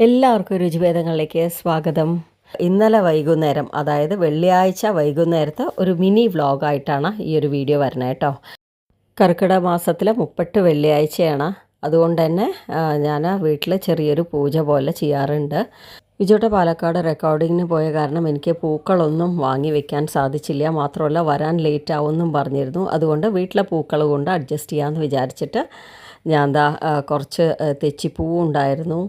എല്ലാവർക്കും രുചിഭേദങ്ങളിലേക്ക് സ്വാഗതം. ഇന്നലെ വൈകുന്നേരം അതായത് വെള്ളിയാഴ്ച വൈകുന്നേരത്തെ ഒരു മിനി വ്ളോഗായിട്ടാണ് ഈ ഒരു വീഡിയോ വരുന്നത് കേട്ടോ. കർക്കിടക മാസത്തിലെ മുപ്പെട്ട് വെള്ളിയാഴ്ചയാണ്. അതുകൊണ്ട് തന്നെ ഞാൻ വീട്ടിൽ ചെറിയൊരു പൂജ പോലെ ചെയ്യാറുണ്ട്. വിജോട്ട പാലക്കാട് റെക്കോർഡിങ്ങിന് പോയ കാരണം എനിക്ക് പൂക്കളൊന്നും വാങ്ങി വെക്കാൻ സാധിച്ചില്ല. മാത്രമല്ല വരാൻ ലേറ്റ് ആവുമെന്നും പറഞ്ഞിരുന്നു. അതുകൊണ്ട് വീട്ടിലെ പൂക്കൾ കൊണ്ട് അഡ്ജസ്റ്റ് ചെയ്യാമെന്ന് വിചാരിച്ചിട്ട് ഞാൻ എന്താ കുറച്ച് തെച്ചിപ്പൂവും ഉണ്ടായിരുന്നു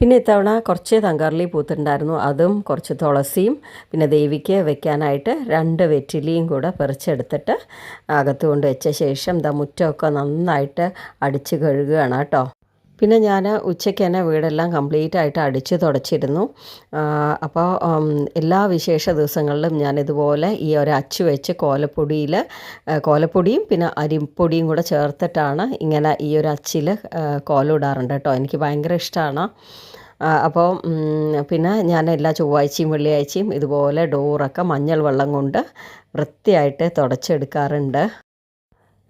പിന്നെ ഇത്തവണ കുറച്ച് തങ്കർലി പൂത്തുണ്ടായിരുന്നു അതും കുറച്ച് തുളസിയും പിന്നെ ദേവിക്ക് വെക്കാനായിട്ട് രണ്ട് വെറ്റിലിയും കൂടെ പറിച്ചെടുത്തിട്ട് അകത്ത് കൊണ്ട് വെച്ച ശേഷം ദ മുറ്റമൊക്കെ നന്നായിട്ട് അടിച്ച് കഴുകുകയാണ് കേട്ടോ. പിന്നെ ഞാൻ ഉച്ചയ്ക്ക് തന്നെ വീടെല്ലാം കംപ്ലീറ്റ് ആയിട്ട് അടിച്ച് തുടച്ചിരുന്നു. അപ്പോൾ എല്ലാ വിശേഷ ദിവസങ്ങളിലും ഞാൻ ഇതുപോലെ ഈ ഒരു അച്ചു വെച്ച് കോലപ്പൊടിയിൽ കോലപ്പൊടിയും പിന്നെ അരിപ്പൊടിയും കൂടെ ചേർത്തിട്ടാണ് ഇങ്ങനെ ഈ ഒരു അച്ചിൽ കോലിടാറുണ്ട് കേട്ടോ. എനിക്ക് ഭയങ്കര ഇഷ്ടമാണ് അപ്പോൾ പിന്നെ ഞാൻ എല്ലാ ചൊവ്വാഴ്ചയും വെള്ളിയാഴ്ചയും ഇതുപോലെ ഡോറൊക്കെ മഞ്ഞൾ വെള്ളം കൊണ്ട് വൃത്തിയായിട്ട് തുടച്ചെടുക്കാറുണ്ട്.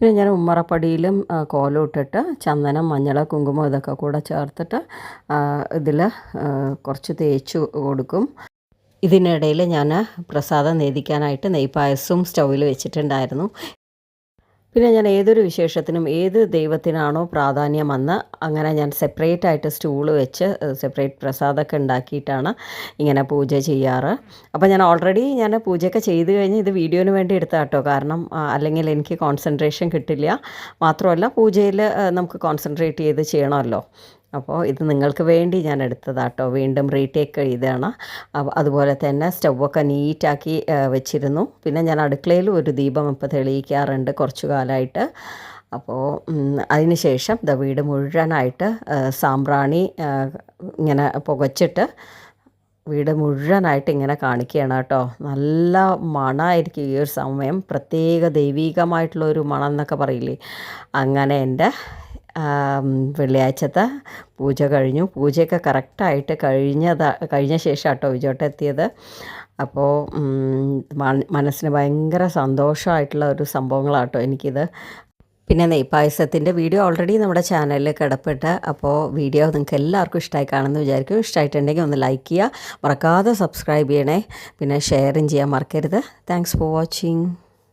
പിന്നെ ഞാൻ ഉമ്മറപ്പടിയിലും കോലം ഇട്ടിട്ട് ചന്ദനം മഞ്ഞൾ കുങ്കുമം ഇതൊക്കെ കൂടെ ചേർത്തിട്ട് ഇതിൽ കുറച്ച് തേച്ച് കൊടുക്കും. ഇതിനിടയിൽ ഞാൻ പ്രസാദം നേദിക്കാനായിട്ട് നെയ്പായസവും സ്റ്റൗവിൽ വെച്ചിട്ടുണ്ടായിരുന്നു. പിന്നെ ഞാൻ ഏതൊരു വിശേഷത്തിനും ഏത് ദൈവത്തിനാണോ പ്രാധാന്യം വന്ന് അങ്ങനെ ഞാൻ സെപ്പറേറ്റ് ആയിട്ട് സ്റ്റൂൾ വെച്ച് സെപ്പറേറ്റ് പ്രസാദമൊക്കെ ഉണ്ടാക്കിയിട്ടാണ് ഇങ്ങനെ പൂജ ചെയ്യാറ്. അപ്പോൾ ഞാൻ ഓൾറെഡി ഞാൻ പൂജയൊക്കെ ചെയ്ത് കഴിഞ്ഞ് ഇത് വീഡിയോന് വേണ്ടി എടുത്ത കേട്ടോ കാരണം അല്ലെങ്കിൽ എനിക്ക് കോൺസെൻട്രേഷൻ കിട്ടില്ല. മാത്രമല്ല പൂജയിൽ നമുക്ക് കോൺസെൻട്രേറ്റ് ചെയ്ത് ചെയ്യണമല്ലോ. അപ്പോൾ ഇത് നിങ്ങൾക്ക് വേണ്ടി ഞാൻ എടുത്തതാട്ടോ. വീണ്ടും റീടേക്ക് ചെയ്താണ്. അതുപോലെ തന്നെ സ്റ്റൗവൊക്കെ നീറ്റാക്കി വെച്ചിരുന്നു. പിന്നെ ഞാൻ അടുക്കളയിൽ ഒരു ദീപം ഇപ്പോൾ തെളിയിക്കാറുണ്ട് കുറച്ചു കാലമായിട്ട് അപ്പോൾ അതിനുശേഷം ദ വീട് മുഴുവനായിട്ട് സാമ്പ്രാണി ഇങ്ങനെ പുകച്ചിട്ട് വീട് മുഴുവനായിട്ട് ഇങ്ങനെ കാണിക്കുകയാണ് കേട്ടോ. നല്ല മണമായിരിക്കും ഈ ഒരു സമയം. പ്രത്യേക ദൈവീകമായിട്ടുള്ള ഒരു മണം എന്നൊക്കെ പറയില്ലേ? അങ്ങനെ എന്റെ വെള്ളിയാഴ്ചത്തെ പൂജ കഴിഞ്ഞു. പൂജയൊക്കെ കറക്റ്റായിട്ട് കഴിഞ്ഞതാ കഴിഞ്ഞ ശേഷം കേട്ടോ വിജോട്ട് എത്തിയത് അപ്പോൾ മനസ്സിന് ഭയങ്കര സന്തോഷമായിട്ടുള്ള ഒരു സംഭവങ്ങളാട്ടോ എനിക്കിത്. പിന്നെ നെയ്പായസത്തിന്റെ വീഡിയോ ഓൾറെഡി നമ്മുടെ ചാനലിൽ കിടപ്പെട്ട് അപ്പോൾ വീഡിയോ നിങ്ങൾക്ക് എല്ലാവർക്കും ഇഷ്ടമായി കാണുമെന്ന് വിചാരിക്കും ഇഷ്ടമായിട്ടുണ്ടെങ്കിൽ ഒന്ന് ലൈക്ക് ചെയ്യുക. മറക്കാതെ സബ്സ്ക്രൈബ് ചെയ്യണേ. പിന്നെ ഷെയറും ചെയ്യാൻ മറക്കരുത്. Thanks for watching